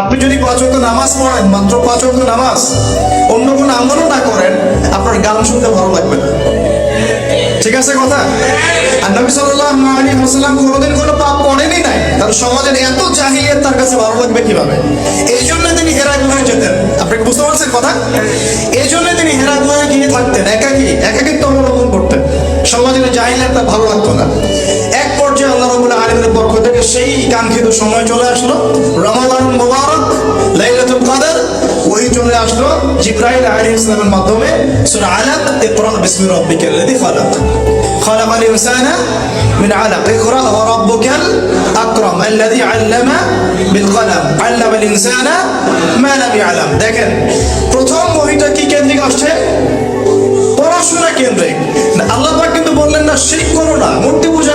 আপনি যদি পাঁচ ওয়াক্ত নামাজ পড়েন, মাত্র পাঁচ ওয়াক্ত নামাজ, অন্য কোনো আমলও না করেন, আপনার গান শুনতে ভালো লাগবে না। ঠিক আছে কথা? আর নবী ওয়াসাল্লাম কোনোদিন কোনো পাপ করেনই নাই। কারণ সমাজের এত জাহিলিয়াত তার কাছে ভালো লাগবে কীভাবে? এই জন্য তিনি হেরা গুহায় যেতেন। আপনি বুঝতে পারছেন কথা? এই জন্য তিনি হেরা গুহায় গিয়ে থাকতেন, একাকি একাকিত্ব অবলম্বন করতেন। সমাজের জাহিলিয়াত তার ভালো লাগতো না। এক পর্যায়ে আল্লাহ রাব্বুল আলামিনের পক্ষ থেকে সেই কাঙ্ক্ষিত সময় চলে আসলো। চলে আসলো জিব্রাইল আলাইহিস সালামের মাধ্যমে সূরা আলাক ইকরা বিসমি রাব্বিকাল্লাযী খালাক خلق الإنسان من علق اقرأ وربك الأكرم الذي علم بالقلم علم الإنسان ما لم يعلم দেখেন প্রথম বইটা কি কেন্দ্রিক আসছে পড়াশোনা কেন্দ্রিক না, আল্লাহ পাক কিন্তু বললেন না শিখ করো না মূর্তি পূজা